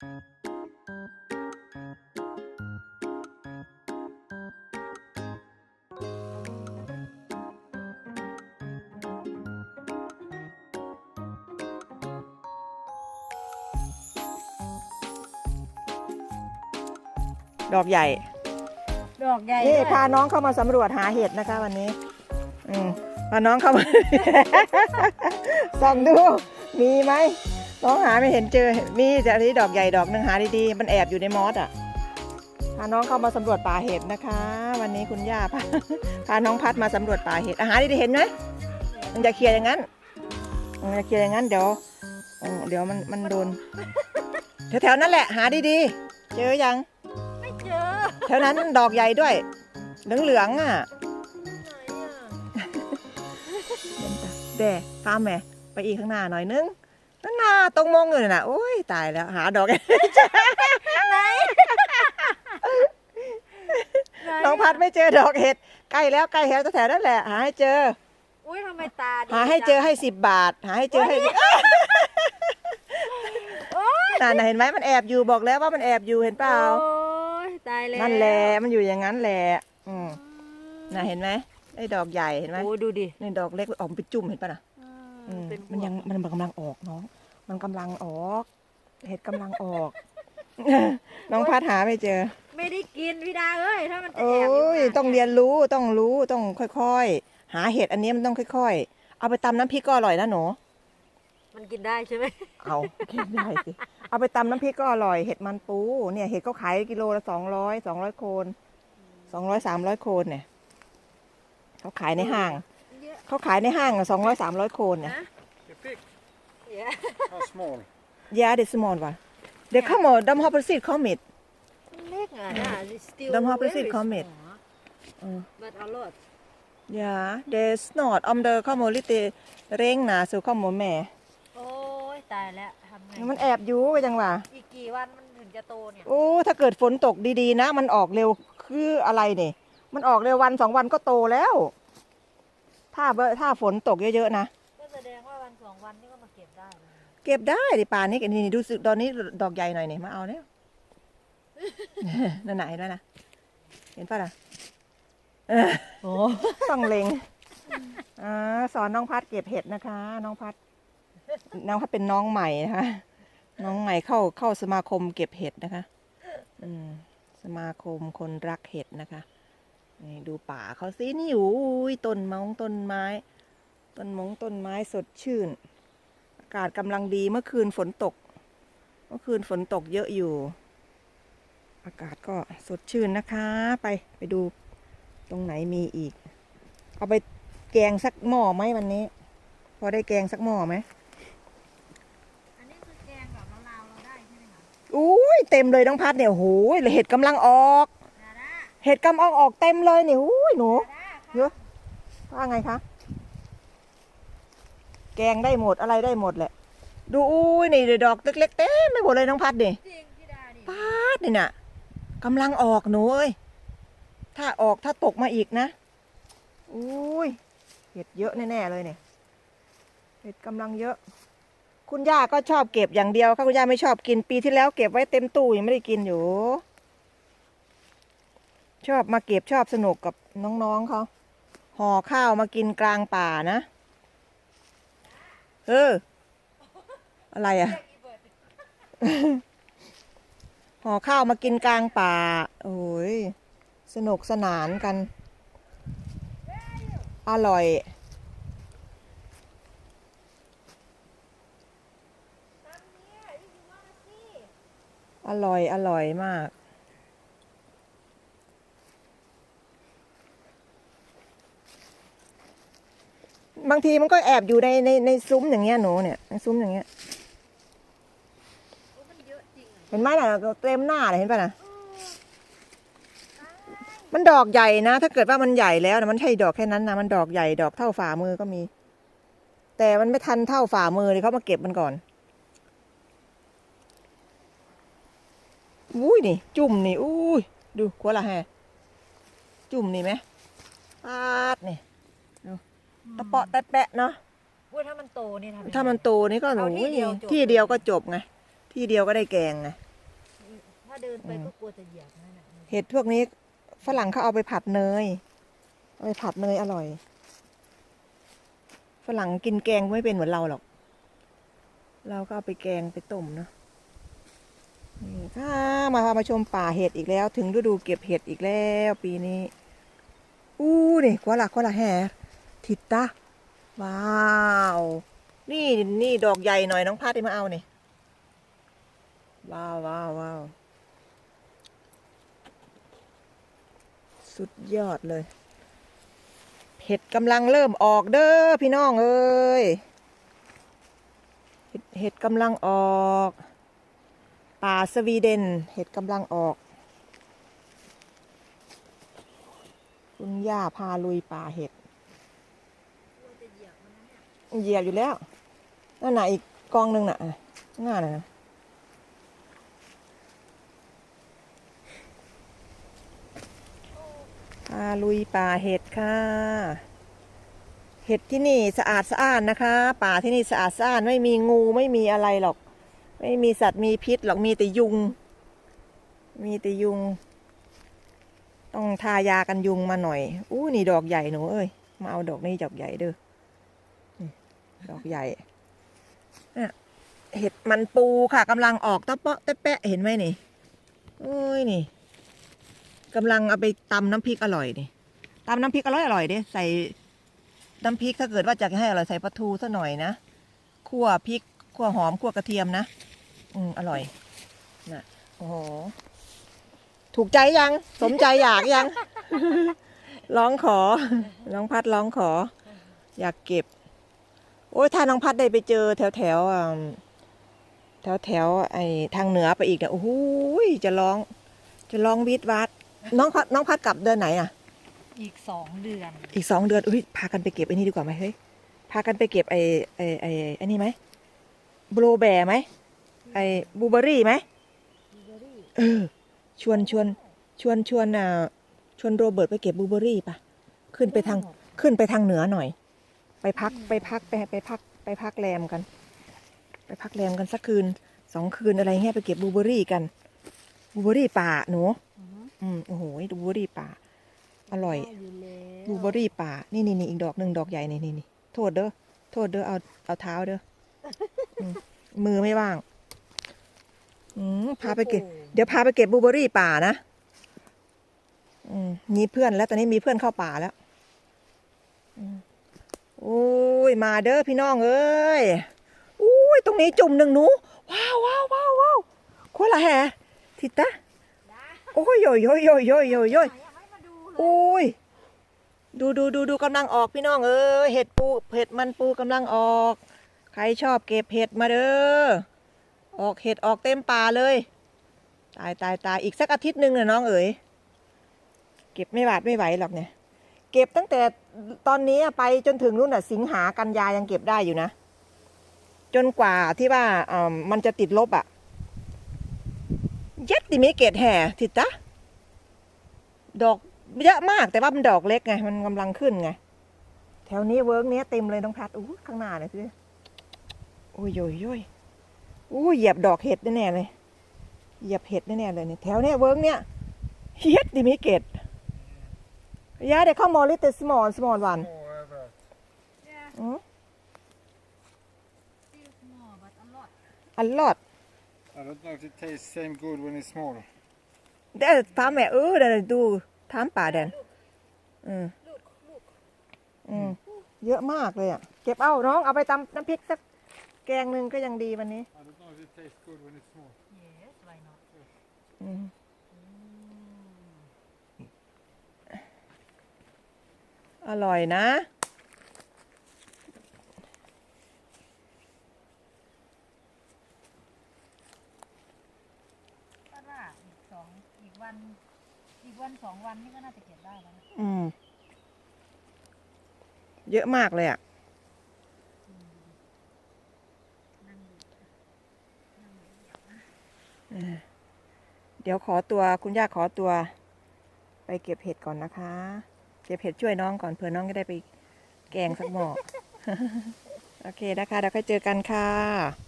ดอกใหญ่ ดอกใหญ่นี่ด้วยพาน้องเข้ามาสำรวจหาเห็ดนะคะ วันนี้ อืมพาน้องเข้ามาส่องดู มีไหม น้องหาไม่เห็นเจอ มีแต่อันนี้ดอกใหญ่ดอกหนึ่งหาดีๆ มันแอบอยู่ในมอสอะ พาน้องเข้ามาสำรวจป่าเห็ดนะคะ วันนี้คุณย่าพาพาน้องพัดมาสำรวจป่าเห็ดอาหารดีๆเห็นไหมมันจะเคลียร์อย่างนั้นมันจะเคลียร์อย่างนั้นเดี๋ยวอืมเดี๋ยวมันมันโดนแถวๆนั่นแหละหาดีๆ เจอยัง ไม่เจอ แถวนั้นดอกใหญ่ด้วย เหลืองๆอะไหนอะเด่ตามแม่ไปอีกข้างหน้าหน่อยนึง นั่นน่ะตรงมองอยู่น่ะโอ้ยตายแล้ว หาดอกไหนน้องพัดไม่เจอดอกเห็ดใกล้แล้วใกล้แล้วแถวๆนั่นแหละ หาให้เจอ อุ้ยทำไมตาดีหาให้เจอจังให้สิบบาท หาให้เจอให้โอ๊ยน่ะน่ะเห็นไหมมันแอบอยู่บอกแล้วว่ามันแอบอยู่เห็นเปล่าโอ้ยตายแล้วนั่นแหละมันอยู่อย่างนั้นแหละอืมน่ะเห็นไหมไอ้ดอกใหญ่เห็นไหมโอ้ยดูดินี่ดอกเล็กออกไปจุ่มเห็นป่ะน่ะอืม เป็นมันยังมันกำลังออกน้อง มันกำลังออก เห็ดกำลังออก น้องพัดหาไม่เจอ ไม่ได้กินพี่ดาเอ้ยถ้ามันจะโอ้แอบอยู่ยข้างหน้าต้องเรียนรู้ต้องรู้ต้องค่อยๆ หาเห็ดอันนี้มันต้องค่อย ๆ เอาไปตำน้ำพริกก็อร่อยนะหนู มันกินได้ใช่ไหมเอากินได้สิ เอาไปตำน้ำพริกก็อร่อย เห็ดมันปู เนี่ย เห็ดเขาขายกิโลละสองร้อยสองร้อยโคนสองร้อยสามร้อยโคนเนี่ย เขาขายในห้าง เยอะเขาขายในห้างสองร้อยสามร้อยโคนเนี่ยนะ The pig, เยอะ how small? Yeah, det är small va? Det kommer, de har precis kommit. เล็กอะนะ it's still De har precis very kommit. small. Mm. but a lot Ja, det är snart. Om det kommer lite regn så kommer med. โอ้ยตายแล้วทำไงมันแอบอยู่ก็ยังว่าอีกกี่วันมันถึงจะโตเนี่ย โอ้ ถ้าเกิดฝนตกดีๆนะ มันออกเร็วคืออะไรเนี่ย มันออกเร็ววันสองวันก็โตแล้ว ถ้าเบถ้าฝนตกเยอะๆนะ ก็แสดงว่าวันสองวันนี่ก็มาเก็บได้นะเก็บได้ดิป่านนี้นี่ดูสึกตอนนี้ดอกใหญ่หน่อยนี่มาเอาเนี่ย นั่นไหนแล้วนะเห็นป่ะล่ะเออโอ้ต้องเล็งอ่าสอนน้องพัดเก็บเห็ดนะคะ น้องพัดน้องพัดเป็นน้องใหม่นะคะน้องใหม่เข้าเข้าสมาคมเก็บเห็ดนะคะ อืมสมาคมคนรักเห็ดนะคะ นี่ดูป่าเขาสินี่อุ้ยต้นมงต้นไม้ ต้นมงต้นไม้สดชื่น อากาศกำลังดีเมื่อคืนฝนตก เมื่อคืนฝนตกเยอะอยู่ อากาศก็สดชื่นนะคะ ไปไปดูตรงไหนมีอีก เอาไปแกงสักหม้อไหมวันนี้ พอได้แกงสักหม้อไหมอันนี้คือแกงแบบลาวๆเราได้ใช่ไหมคะอุ้ยเต็มเลยน้องพัดเนี่ยโอ้โหเห็ดกำลังออกดาด้า เห็ดกำลังออกเต็มเลยนี่ยอุ้ยหนูเยอะว่าไงคะ แกงได้หมดอะไรได้หมดแหละ ดูอุ้ยนี่เดี๋ยวดอกเล็กๆเต็มไม่หมดเลยน้องพัดนี่พี่ดาดิปาดนี่น่ะกำลังออกหนูเอ้ยถ้าออกถ้าตกมาอีกนะอุ้ยเห็ดเยอะแน่ๆเลยเนี่ยเห็ดกำลังเยอะ คุณย่าก็ชอบเก็บอย่างเดียวค่ะคุณย่าไม่ชอบกินปีที่แล้วเก็บไว้เต็มตู้ยังไม่ได้กินอยู่ ชอบมาเก็บชอบสนุกกับน้องๆเขาห่อข้าวมากินกลางป่านะ เออ อะไรอะห่อข้าวมากินกลางป่า โอ้ย สนุกสนานกัน อร่อย อร่อย อร่อยมาก บางทีมันก็แอบอยู่ในในในซุ้มอย่างเงี้ยหนูเนี่ยในซุ้มอย่างเงี้ยมันเยอะจริงอะเห็นไหมน่ะเต็มหน้าเลยเห็นป่ะนะมันดอกใหญ่นะ ถ้าเกิดว่ามันใหญ่แล้วนะมันใช่ดอกแค่นั้นนะมันดอกใหญ่ดอกเท่าฝ่ามือก็มี แต่มันไม่ทันเท่าฝ่ามือเลยเขามาเก็บมันก่อนอุ้ยนี่ จุ่มนี่อุ้ยดูกัวละแฮจุ่มนี่ไหมปาดนี่ดู ตะเปาะแตะแปะเนาะพูดถ้ามันโตนี่ทำยังไง ถ้ามันโตนี่ก็หนูเอาที่เดียวจบ ที่เดียวก็จบไงที่เดียวก็ได้แกงไงเดินไปอืมก็กลัวจะเหยียบนั่นแหละเห็ดพวกนี้ฝรั่งเขาเอาไปผัดเนยเอาไปผัดเนยอร่อย ฝรั่งกินแกงไม่เป็นเหมือนเราหรอก เราก็เอาไปแกงไปต้มเนาะนี่ค่ะมาพามาชมป่าเห็ดอีกแล้ว ถึงฤดูเก็บเห็ดอีกแล้ว ปีนี้อู้นี่กว่าละกว่าละแห่ ทิตตาว้าว นี่นี่ดอกใหญ่หน่อยน้องพาดที่มาเอานี่ว้าวว้าวว้าวสุดยอดเลยเห็ดกำลังเริ่มออกเด้อพี่น้องเอ้ยเห็ดเห็ดกำลังออก ป่าสวีเดน เห็ดกำลังออกคุณย่าพาลุยป่าเห็ด กลัวจะเหยียบมันนะ เนี่ยเหยียบอยู่แล้วนั่นน่ะอีกกองหนึ่งน่ะอะง่ายนะพาลุยป่าเห็ดค่ะ เห็ดที่นี่สะอาดสะอ้านนะคะ ป่าที่นี่สะอาดสะอ้านไม่มีงูไม่มีอะไรหรอก ไม่มีสัตว์มีพิษหรอกมีแต่ยุง มีแต่ยุง ต้องทายากันยุงมาหน่อยอู้นี่ดอกใหญ่หนูเอ้ยมาเอาดอกนี้ดอกใหญ่เด้อ ดอกใหญ่เนี่ยเห็ดมันปูค่ะกำลังออกตะเปาะตะแปะเห็นไหมนี่โอ้ยนี่กำลังเอาไปตำน้ำพริกอร่อยนี่ตำน้ำพริกอร่อยอร่อยดิใส่น้ำพริกถ้าเกิดว่าจะให้อร่อยใส่ปลาทูซะหน่อยนะคั่วพริกคั่วหอมคั่วกระเทียมนะอืมอร่อยนะโอ้โหถูกใจยัง สมใจอยากยัง ร้องขอร้องพัดร้องขอ อยากเก็บ อ้ยถ้าน้องพัดได้ไปเจอแถวแถวอ่าแถวแถวไอ้ทางเหนือไปอีกเนี่ยโอ้โหยจะร้อง จะร้องวิดวัด น้องพัดน้องพัดกลับเดือนไหนอะ อีกสองเดือน อีกสองเดือนอุ้ยพากันไปเก็บไอ้นี่ดีกว่าไหมเฮ้ยพากันไปเก็บไอ้ไอ้ไอ้ไอ้นี่ไหมบลูแบร์ไหมไอ้บลูเบอรี่ไหมบลูเบอรี่เออชวนชวนชวนชวนอ่าชวนโรเบิร์ตไปเก็บบลูเบอรี่ปะขึ้นไปทางขึ้นไปทางเหนือหน่อย ไปพักไปพักไปไปพักไปพักแรมกัน ไปพักแรมกันสักคืนสองคืนอะไรเงี้ยไปเก็บบลูเบอรี่กันบลูเบอรี่ป่าหนูอือฮึอืมโอ้โหบลูเบอรี่ป่า อร่อยได้อยู่แล้วบลูเบอรี่ป่า นี่นี่นี่อีกดอกหนึ่งดอกใหญ่นี่นี่นี่โทษเด้อโทษเด้อเอาเอาเท้าเด้ออืมมือไม่ว่างอืมพาไปเก็บ เดี๋ยวพาไปเก็บบลูเบอรี่ป่านะอืมมีเพื่อนแล้วตอนนี้มีเพื่อนเข้าป่าแล้ว อืม โอ้ยมาเด้อพี่น้องเอ้ยอุ้ยตรงนี้จุ่มหนึ่งหนูว้าวว้าวว้าวว้าวคนละแห่ทิตะโอ้ยโยยโยยโยยโยยโยยโยยไหนยังไม่มาดูเลยโอ้ยดูดูดูดูกำลังออกพี่น้องเออเห็ดปูเห็ดมันปูกำลังออก ใครชอบเก็บเห็ดมาเด้อออกเห็ดออกเต็มป่าเลย ตายตายตายอีกสักอาทิตย์หนึ่งนะน้องเอ๋ยเก็บไม่หวาดไม่ไหวหรอกเนี่ย เก็บตั้งแต่ ตอนนี้ไปจนถึงนู่นน่ะ สิงหากันยายังเก็บได้อยู่นะ จนกว่าที่ว่าอ่ามันจะติดลบอะ่ะย็ดดิมิเกตแห่ทิตะดอกเยอะมากแต่ว่ามันดอกเล็กไง มันกำลังขึ้นไง แถวนี้เวิร์กเนี้ยเต็มเลยน้องพัดอู้ข้างหน้าเลยสิโอ้ยโยยโยยอู้เหยียบดอกเห็ดแน่เลย เหยียบเห็ดแน่เลยเนี่ยแถวเนี้ยเวิร์กเนี้ยเฮ็ดดิมิเกต ยาเดี๋ยวเข้ามอลิตสมอลสมอลวัน Small överallt. เนี่ยอืม still small but a lot อันลอด I don't know if it tastes same good when it's small. เดี๋ยวถามแม่เออเดี๋ยวดูถามป่าแดนอืมลูกลูกอืมเยอะมากเลยอะ เก็บเอาน้องเอาไปตำน้ำพริกสักแกงหนึ่งก็ยังดีวันนี้ I don't know if it tastes good when it's small. yes why not อืม อร่อยนะก็ว่าอีกสองอีกวัน อีกวันสองวันนี่ก็น่าจะเก็บได้แล้วนะอืม เยอะมากเลยอะ นั่งดูนั่งดูเหยียบนะเดี๋ยวขอตัวคุณย่าขอตัว ไปเก็บเห็ดก่อนนะคะ เก็บเห็ดช่วยน้องก่อนเผื่อน้องจะได้ไปแกงสักหม้อ โอเคนะคะเดี๋ยวค่อยเจอกันค่ะ